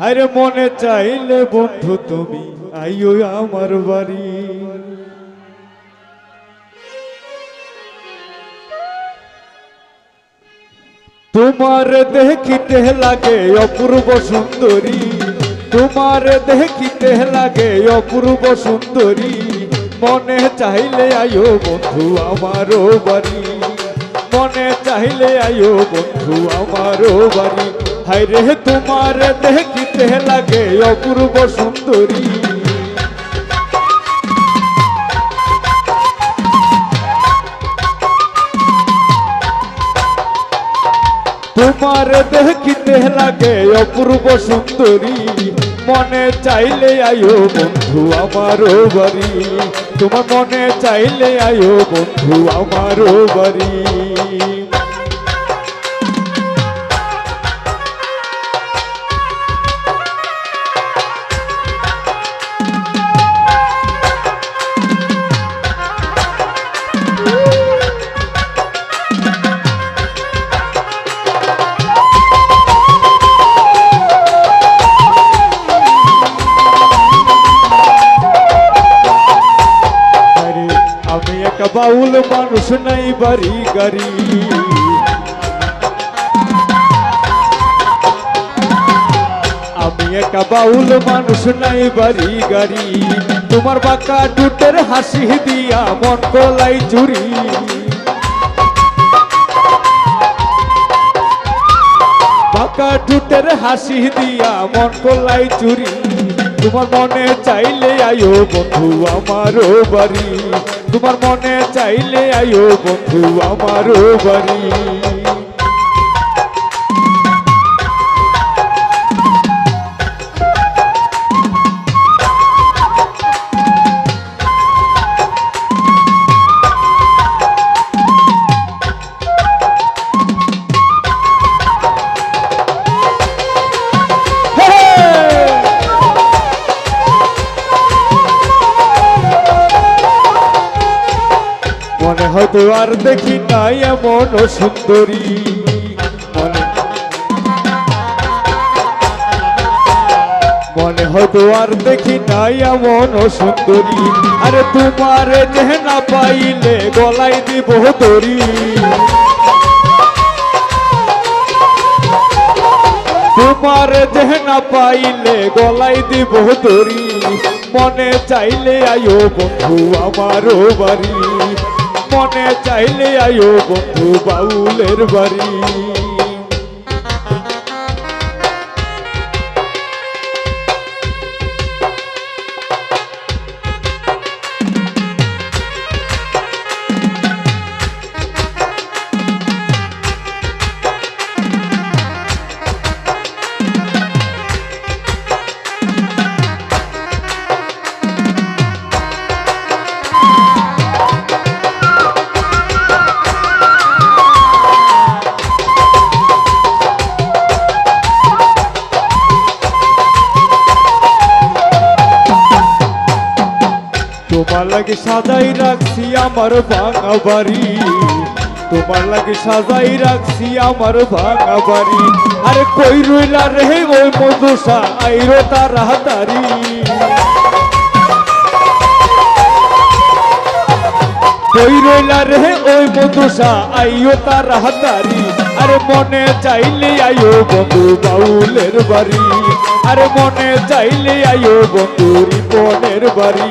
আরে মনে চাইলে বন্ধু তুমি, আইও আমার বাড়ি। তোমার দেখিতে লাগে অপূর্ব সুন্দরী, তোমার দেখিতে লাগে অপূর্ব সুন্দরী, মনে চাইলে আয়ো বন্ধু আমারও বাড়ি। মনে চাইলে আয়ো বন্ধু আমারও বাড়ি। হাইরে তোমার দেখিতে লাগে অপূর্ব সুন্দরী। তোমার দেখিতে লাগে অপূর্ব সুন্দরী। মনে চাইলে আয়ো বন্ধু আমারও বাড়ি। তোমার মনে চাইলে আয়ো বন্ধু আমারও বাড়ি। বাউল মানুষ নাই বাড়ি গাড়ি। আমি একা বাউল মানুষ নাই বাড়ি গাড়ি। তোমার বাঁকা টুটের হাসি দিয়া মন গলাই চুরি। বাঁকা টুটের হাসি দিয়া মন গলাই চুরি। তোমার মনে চাইলে আয়ো বন্ধু আমারও বাড়ি। তোমার মনে চাইলে আয়ো বন্ধু আমারও বাড়ি। হয়তো আর দেখি নাই এমন সুন্দরী। মনে হয়তো আর দেখি নাই এমন সুন্দরী। আরে তোমার না পাইলে গলাই দিব তরি তোমার দেহ না পাইলে গলাই দিব তরি মনে চাইলে আয়ো বন্ধু আমারও বাড়ি। মনে চাইলে আয়ো বন্ধু বাউলের বাড়ি। তোমার সাজাই রাখছি আমার ভাঙা বাড়ি। তোমার লাগে সাজাই রাখছি আমার ভাঙা বাড়ি। আরে কই রইলা রে ওই মধুসা, আইরো হাতারি কই রইলা রে ওই মধুসা, আইও হাতারি আরে মনে চাইলে আইও বন্ধু বাউলের বাড়ি। আরে মনে চাইলে আইও বন্ধু রিপনের বাড়ি।